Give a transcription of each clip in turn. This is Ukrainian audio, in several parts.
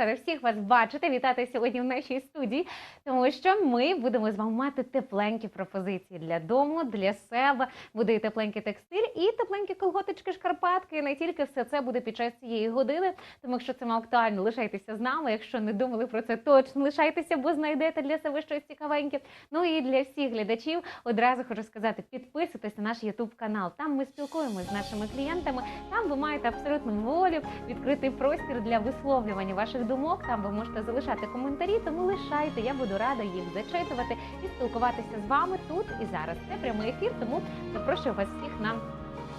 рада всіх вас бачити, вітати сьогодні в нашій студії, тому що ми будемо з вами мати тепленькі пропозиції для дому, для себе. Буде і тепленький текстиль, і тепленькі колготочки, шкарпетки. І не тільки все це буде під час цієї години. Тому якщо це актуально, лишайтеся з нами. Якщо не думали про це, точно лишайтеся, бо знайдете для себе щось цікавеньке. Ну і для всіх глядачів одразу хочу сказати: підписуйтесь на наш Ютуб канал. Там ми спілкуємося з нашими клієнтами. Там ви маєте абсолютну волю, відкритий простір для висловлювання ваших думок. Там ви можете залишати коментарі, тому лишайте. Я буду рада їх зачитувати і спілкуватися з вами тут і зараз. Це прямий ефір, тому запрошую вас всіх на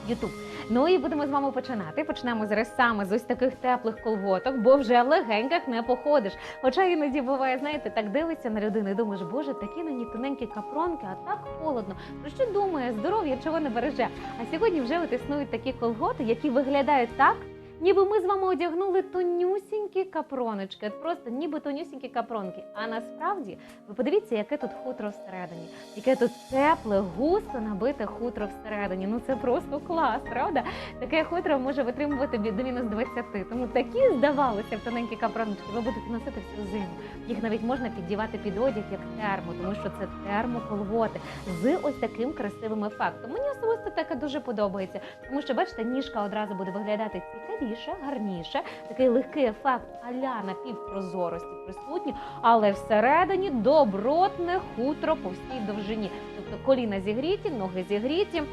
Ютуб. Ну і будемо з вами починати. Почнемо зараз саме з ось таких теплих колготок, бо вже в легеньках не походиш. Хоча іноді буває, знаєте, так дивишся на людину і думаєш, боже, такі на ній тоненькі капронки, а так холодно. Про що думає? Здоров'я чого не береже? А сьогодні вже от існують такі колготи, які виглядають так. Ніби ми з вами одягнули тонюсінькі капроночки, просто ніби тонюсінькі капронки. А насправді ви подивіться, яке тут хутро всередині, яке тут тепле, густо набите хутро всередині. Ну це просто клас, правда? Таке хутро може витримувати до мінус 20. Тому такі здавалося в тоненькі капроночки. Ви будете носити всю зиму. Їх навіть можна піддівати під одяг як термо, тому що це термоколготи з ось таким красивим ефектом. Мені особисто таке дуже подобається, тому що бачите, ніжка одразу буде виглядати цікавіше, гарніше. Такий легкий ефект аля напівпрозорості присутній, але всередині добротне хутро по всій довжині. Тобто коліна зігріті, ноги зігріті.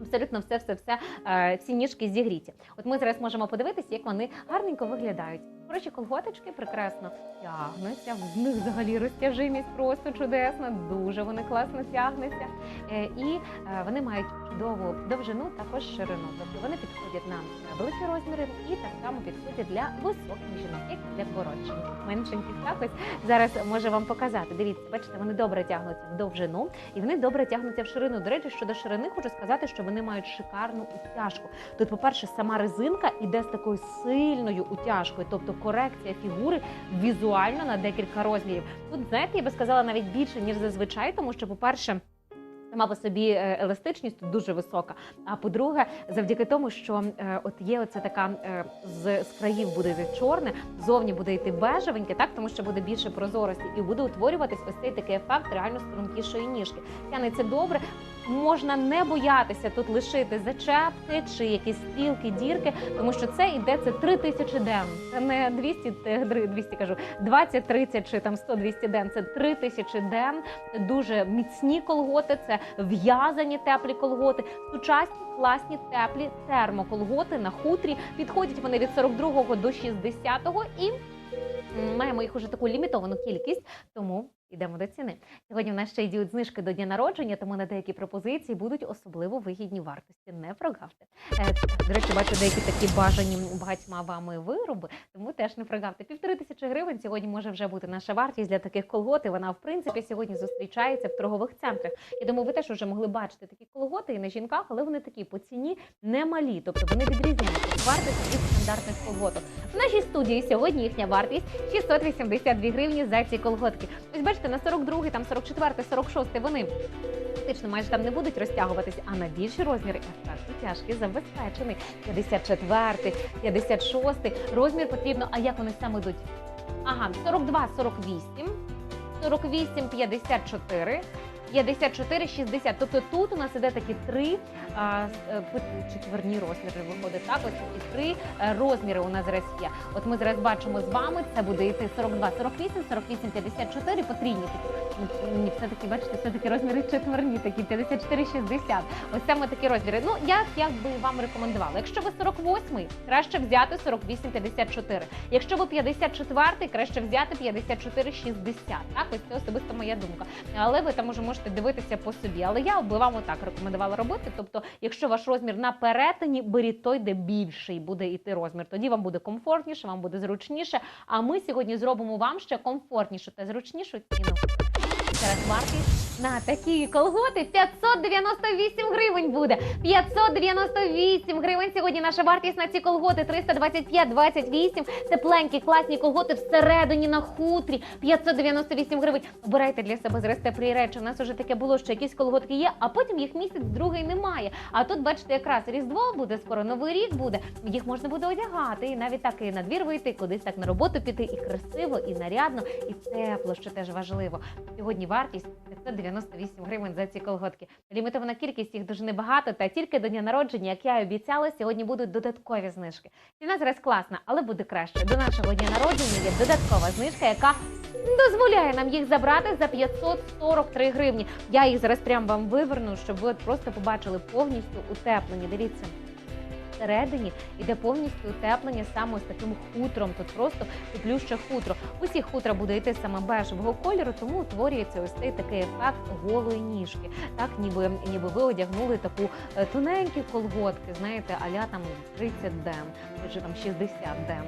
Абсолютно все, все, все, е, всі ніжки зігріті. От ми зараз можемо подивитися, як вони гарненько виглядають. Хороші колготочки прекрасно тягнуться. В них взагалі розтяжимість просто чудесна, дуже вони класно тягнуться. Е, і е, вони мають чудову довжину, також ширину. Тобто вони підходять на великі розміри і так само підходять для високих жінок, як для коротших. Меншеньких так ось зараз можу вам показати. Дивіться, бачите, вони добре тягнуться в довжину і вони добре тягнуться в ширину. До речі, щодо ширини, хочу сказати, що вони мають шикарну утяжку. Тут, по-перше, сама резинка іде з такою сильною утяжкою, тобто корекція фігури візуально на декілька розмірів. Тут, знаєте, я би сказала навіть більше, ніж зазвичай, тому що, по-перше, Сама по собі е, еластичність дуже висока. А по-друге, завдяки тому, що е, от є оце така е, з, з країв буде йти чорне, зовні буде йти бежевеньке, так тому що буде більше прозорості, і буде утворюватись ось цей такий ефект реально стрункішої ніжки. Тягнеться добре. Можна не боятися тут лишити зачепки чи якісь стрілки, дірки, тому що це іде це 3 тисячі ден. Це не 200, е, 200 кажу, 20, 30 чи там 100, 200 ден. Це 3 тисячі ден. Дуже міцні колготи, це в'язані теплі колготи, сучасні, класні, теплі термоколготи на хутрі. Підходять вони від 42 до 60 і маємо їх уже таку лімітовану кількість, тому йдемо до ціни. Сьогодні в нас ще йдуть знижки до дня народження, тому на деякі пропозиції будуть особливо вигідні вартості. Не прогавте. Е, До речі, бачу деякі такі бажані багатьма вами вироби, тому теж не прогавте. Півтори тисячі гривень сьогодні може вже бути наша вартість для таких колгот. Вона, в принципі, сьогодні зустрічається в торгових центрах. Я думаю, ви теж вже могли бачити такі колготи і на жінках, але вони такі по ціні немалі, тобто вони відрізняються від вартості від стандартних колготок. В нашій студії сьогодні їхня вартість 682 гривні за ці колготки. Ось бачите, на 42, там 44, 46 вони фактично майже там не будуть розтягуватись, а на більші розміри ефект утяжки забезпечений. 54, 56 розмір потрібно. А як вони саме йдуть? Ага, 42, 48, 48, 54. 54, 60. Тобто тут у нас іде такі три е, четверні розміри виходить. Так, ось такі три е, розміри у нас зараз є. От ми зараз бачимо з вами, це буде йти 42, 48, 48, 54, потрійні. Ні, все таки, бачите, все таки розміри четверні, такі 54, 60. Ось саме такі розміри. Ну, як, як би вам рекомендувала? Якщо ви 48, краще взяти 48, 54. Якщо ви 54, краще взяти 54, 60. Так, ось це особисто моя думка. Але ви там уже можете дивитися по собі. Але я би вам отак рекомендувала робити. Тобто, якщо ваш розмір на перетині, беріть той, де більший буде йти розмір. Тоді вам буде комфортніше, вам буде зручніше. А ми сьогодні зробимо вам ще комфортнішу та зручнішу ціну. через вартість на такі колготи 598 гривень буде. 598 гривень сьогодні наша вартість на ці колготи 325,28. Тепленькі, класні колготи всередині на хутрі. 598 гривень. Обирайте для себе зараз теплі речі. У нас вже таке було, що якісь колготки є, а потім їх місяць другий немає. А тут, бачите, якраз Різдво буде, скоро Новий рік буде. Їх можна буде одягати. І навіть так і на двір вийти, кудись так на роботу піти, і красиво, і нарядно, і тепло, що теж важливо. Сьогодні вартість 598 гривень за ці колготки. Лімітована кількість їх дуже небагато, та тільки до дня народження, як я і обіцяла, сьогодні будуть додаткові знижки. Ціна зараз класна, але буде краще. До нашого дня народження є додаткова знижка, яка дозволяє нам їх забрати за 543 гривні. Я їх зараз прям вам виверну, щоб ви просто побачили повністю утеплені. Дивіться. Всередині іде повністю утеплення саме з таким хутром. Тут просто теплюще хутро. Усі хутра буде йти саме бежевого кольору, тому утворюється ось цей такий ефект голої ніжки. Так, ніби ніби ви одягнули таку е, тоненькі колготки, знаєте, аля там 30 дем, чи там 60 дем.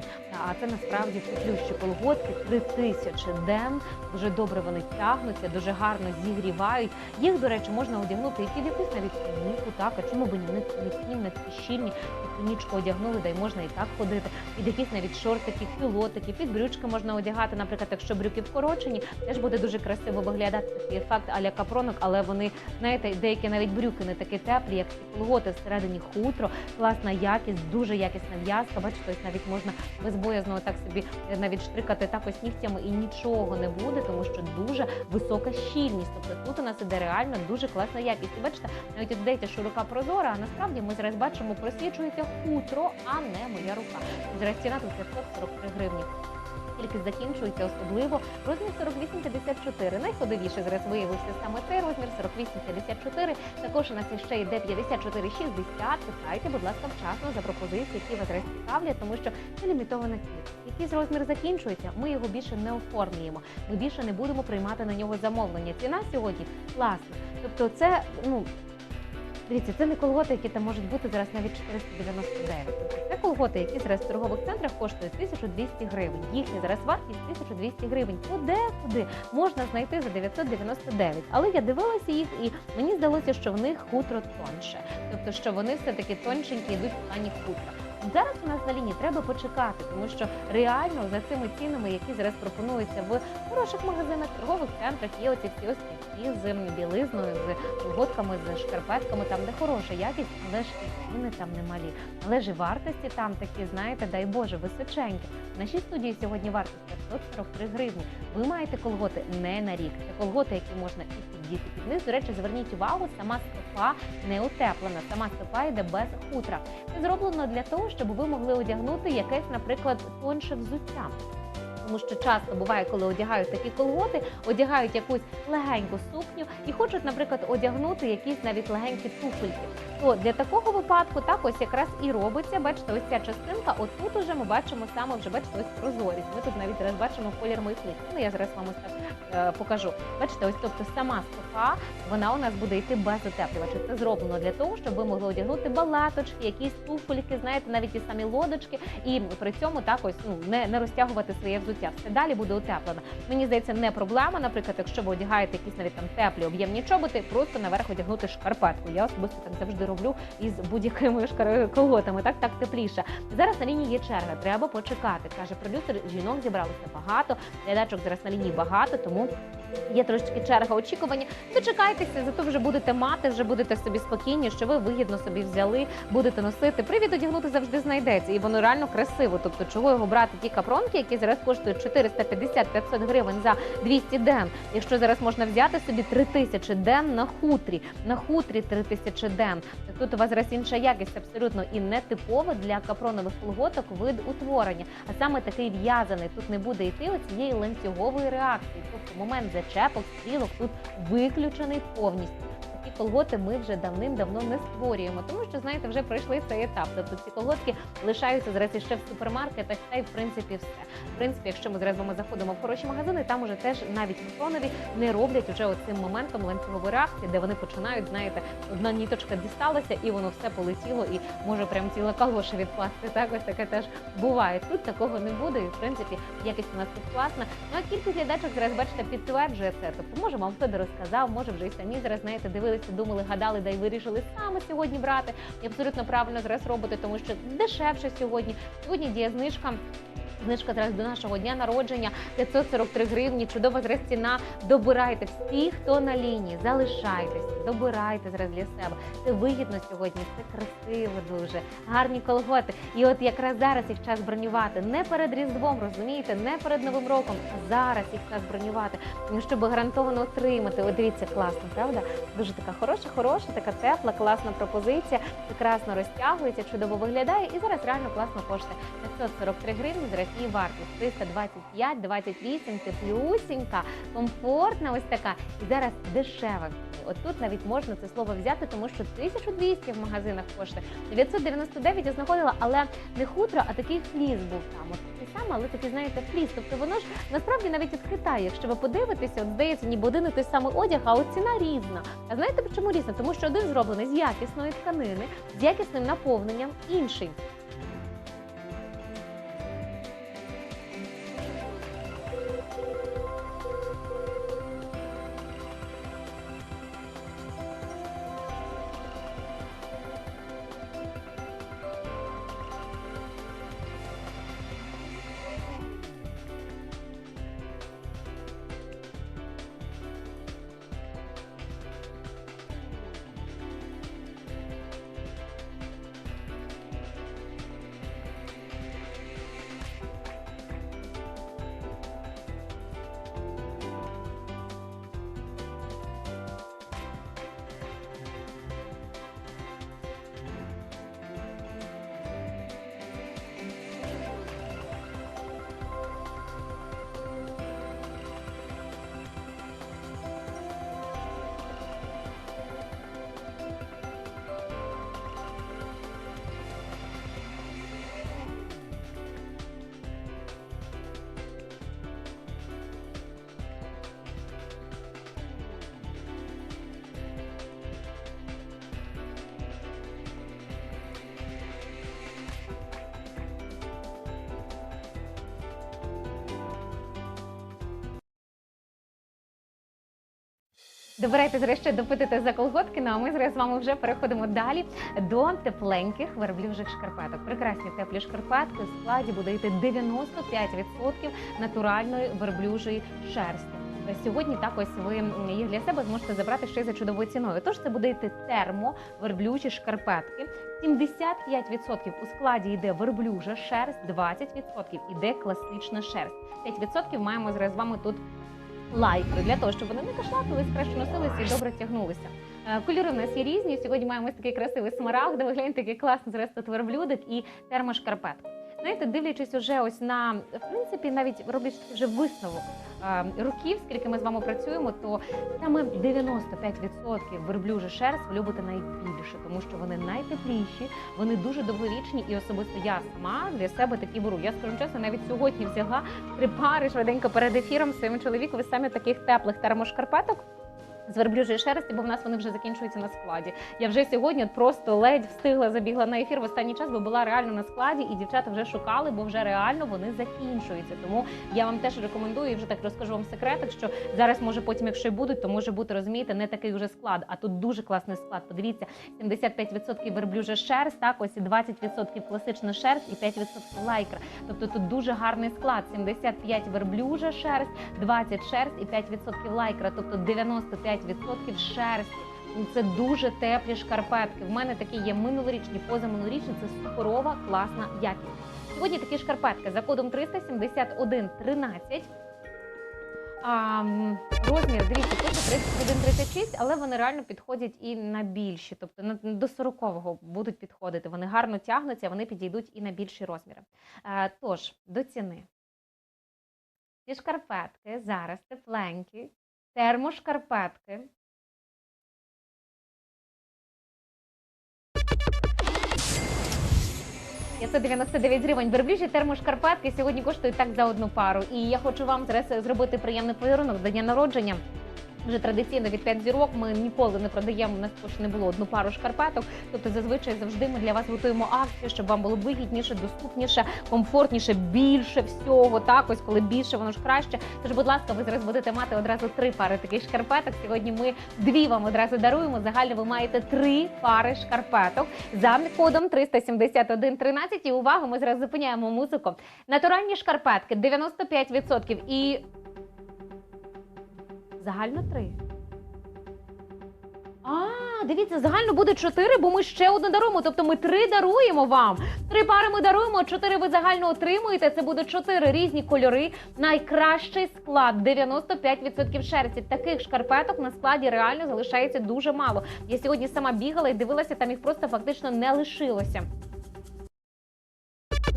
А це насправді теплющі колготки, 3000 дем. Дуже добре вони тягнуться, дуже гарно зігрівають. Їх, до речі, можна одягнути і під навіть туніку, так, а чому б ні, не міцні, не щільні, тунічку одягнули, да й можна і так ходити. Під якісь навіть шортики, пілотики, під брючки можна одягати, наприклад, якщо брюки вкорочені, теж буде дуже красиво виглядати такий ефект аля капронок, але вони, знаєте, деякі навіть брюки не такі теплі, як ці колготи всередині хутро, класна якість, дуже якісна в'язка. Бачите, ось навіть можна безбоязно так собі е, навіть штрикати так ось нігтями і нічого не буде, тому що дуже висока щільність. Тобто тут у нас іде реально дуже класна якість. І бачите, навіть от здається, що рука прозора, а насправді ми зараз бачимо, просвічується хутро, а не моя рука. Ціна тут 543 гривні. Тільки закінчується особливо розмір 48-54. Найходовіше зараз виявився саме цей розмір 48-54. Також у нас іще йде 54-60. Питайте, будь ласка, вчасно за пропозиції, які вас цікавлять, тому що це лімітована кількість. Якийсь розмір закінчується, ми його більше не оформлюємо. Ми більше не будемо приймати на нього замовлення. Ціна сьогодні класна. Тобто, це ну. Дивіться, це не колготи, які там можуть бути зараз навіть 499. Тобто Це колготи, які зараз в торгових центрах коштують 1200 гривень. Їхня зараз вартість 1200 гривень. Подекуди можна знайти за 999. Але я дивилася їх, і мені здалося, що в них хутро тонше. Тобто, що вони все таки тоншенькі йдуть в плані хутра. Зараз у нас на лінії треба почекати, тому що реально за цими цінами, які зараз пропонуються в хороших магазинах, торгових центрах, є оці всі ось з білизною, з колготками, з шкарпетками, там де хороша якість, але ж ціни там немалі. Але ж і вартості там такі, знаєте, дай Боже, височенькі. В нашій студії сьогодні вартість 543 гривні. Ви маєте колготи не на рік. Це колготи, які можна і піддіти під. До речі, зверніть увагу, сама стопа не утеплена, сама стопа йде без хутра. Це зроблено для того, щоб ви могли одягнути якесь, наприклад, тонше взуття. Тому що часто буває, коли одягають такі колготи, одягають якусь легеньку сукню і хочуть, наприклад, одягнути якісь навіть легенькі туфельки. То для такого випадку так ось якраз і робиться. Бачите, ось ця частинка. Отут уже ми бачимо саме вже бачите, ось прозорість. Ми тут навіть зараз бачимо колір моїх ніг. Ну я зараз вам ось так е, покажу. Бачите, ось тобто сама стопа, вона у нас буде йти без утеплювача. Це зроблено для того, щоб ви могли одягнути балаточки, якісь туфельки, знаєте, навіть ті самі лодочки, і при цьому так ось ну не, не розтягувати своє взуття. Все далі буде утеплено. Мені здається, не проблема. Наприклад, якщо ви одягаєте якісь навіть там теплі об'ємні чоботи, просто наверх одягнути шкарпетку. Я особисто так завжди роблю із будь-якими шкар- колготами. Так так тепліше. Зараз на лінії є черга. Треба почекати. каже продюсер. Жінок зібралося багато. Глядачок зараз на лінії багато, тому. Є трошечки черга очікування. Дочекайтеся, зато вже будете мати, вже будете собі спокійні, що ви вигідно собі взяли, будете носити. Привід одягнути завжди знайдеться, і воно реально красиво. Тобто, чого його брати ті капронки, які зараз коштують 450-500 гривень за 200 ден. Якщо зараз можна взяти собі 3000 ден на хутрі, на хутрі 3000 ден. Тут у вас зараз інша якість абсолютно і не типова для капронових колготок вид утворення, а саме такий в'язаний. Тут не буде йти оцієї ланцюгової реакції. Тобто момент зачепок, стрілок тут виключений повністю. Колготи ми вже давним-давно не створюємо, тому що знаєте, вже пройшли цей етап. Тобто ці колготки лишаються зараз іще в супермаркетах, та й в принципі все. В принципі, якщо ми зараз з вами заходимо в хороші магазини, там уже теж навіть мусонові не роблять уже оцим моментом ланцюгової реакції, де вони починають, знаєте, одна ніточка дісталася і воно все полетіло, і може прям ціла калоша відпасти. Так ось таке теж буває. Тут такого не буде, і в принципі якість у нас тут класна. Ну а кількість глядачок зараз бачите підтверджує це. Тобто, може вам хто розказав, може вже і самі зараз знаєте, дивилися, думали, гадали, да й вирішили саме сьогодні брати. І абсолютно правильно зараз робити, тому що дешевше сьогодні. Сьогодні діє знижка. Знижка зараз до нашого дня народження 543 гривні. Чудова зараз ціна. Добирайте всі, хто на лінії, залишайтеся, добирайте зараз для себе. Це вигідно сьогодні, це красиво дуже, гарні колготи. І от якраз зараз їх час бронювати. Не перед Різдвом, розумієте, не перед Новим роком, зараз їх час бронювати, щоб гарантовано отримати. От дивіться, класно, правда? Дуже така хороша, хороша, така тепла, класна пропозиція. Прекрасно розтягується, чудово виглядає. І зараз реально класно коштує 543 гривні. Зараз її вартість 325, 28, теплюсінька, комфортна ось така. І зараз дешева. От тут навіть можна це слово взяти, тому що 1200 в магазинах коштує. 999 я знаходила, але не хутро, а такий фліс був там. От такий самий, але такий, знаєте, фліс. Тобто воно ж насправді навіть від якщо ви подивитеся, от здається, ніби один і той самий одяг, а от ціна різна. А знаєте чому різна? Тому що один зроблений з якісної тканини, з якісним наповненням, інший. Добирайте ще допитати за колготки. Ну а ми зараз з вами вже переходимо далі до тепленьких верблюжих шкарпеток. Прекрасні теплі шкарпетки в складі буде йти 95% натуральної верблюжої шерсті. Сьогодні так ось ви їх для себе зможете забрати ще й за чудовою ціною. Тож це буде йти термо верблюжі шкарпетки. 75% у складі йде верблюжа шерсть, 20% йде класична шерсть. 5% маємо зараз з вами тут лайкри для того, щоб вони не кашлатились, краще носилися і добре тягнулися. Е, Кольори в нас є різні. Сьогодні маємо ось такий красивий смарагд, ви гляньте, який класний зрештою верблюдик і термошкарпетка. Знаєте, дивлячись уже ось на в принципі, навіть роблячи вже висновок років, скільки ми з вами працюємо, то саме 95% верблюжа шерсть ви любите найбільше, тому що вони найтепліші, вони дуже довговічні, і особисто я сама для себе такі беру. Я скажу чесно, навіть сьогодні взяла три пари швиденько перед ефіром своєму чоловікові саме таких теплих термошкарпеток. З верблюжої шерсті, бо в нас вони вже закінчуються на складі. Я вже сьогодні просто ледь встигла забігла на ефір в останній час, бо була реально на складі, і дівчата вже шукали, бо вже реально вони закінчуються. Тому я вам теж рекомендую і вже так розкажу вам секретик, що зараз може потім, якщо й будуть, то може бути розумієте, не такий вже склад. А тут дуже класний склад. Подивіться, 75% верблюжа шерсть, так ось і 20% класична шерсть і 5% лайкра. Тобто тут дуже гарний склад: 75 верблюжа шерсть, 20 шерсть і 5% лайкра, тобто 95% шерсті. Ну, Це дуже теплі шкарпетки. В мене такі є минулорічні, позаминулорічні. Це суперова, класна якість. Сьогодні такі шкарпетки за кодом 37113. А, розмір, дивіться, тут 31-36, але вони реально підходять і на більші, тобто на, до 40-го будуть підходити. Вони гарно тягнуться, вони підійдуть і на більші розміри. А, тож, до ціни. Ці шкарпетки зараз тепленькі, термошкарпетки. Це 99 гривень бербліжі термошкарпетки сьогодні коштують так за одну пару. І я хочу вам зараз зробити приємний подарунок до дня народження. Вже традиційно від 5 зірок ми ніколи не продаємо. У нас також не було одну пару шкарпеток. Тобто, зазвичай завжди ми для вас готуємо акцію, щоб вам було вигідніше, доступніше, комфортніше, більше всього. Так, ось коли більше, воно ж краще. Тож, будь ласка, ви зараз будете мати одразу три пари таких шкарпеток. Сьогодні ми дві вам одразу даруємо. Загально ви маєте три пари шкарпеток за кодом 37113. І увагу, ми зараз зупиняємо музику. Натуральні шкарпетки 95% і Загально три. А, дивіться, загально буде чотири, бо ми ще одну даруємо. Тобто ми три даруємо вам. Три пари ми даруємо, чотири ви загально отримуєте. Це буде чотири різні кольори. Найкращий склад 95% шерсті. Таких шкарпеток на складі реально залишається дуже мало. Я сьогодні сама бігала і дивилася, там їх просто фактично не лишилося.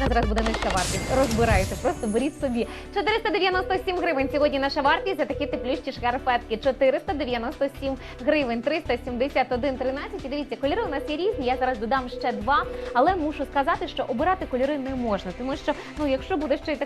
Зараз буде нижча вартість. Розбирайте, просто беріть собі. 497 гривень. Сьогодні наша вартість за такі теплющі шкарпетки. 497 гривень, 371 13. І дивіться, кольори у нас є різні. Я зараз додам ще два, але мушу сказати, що обирати кольори не можна, тому що ну, якщо буде ще й так.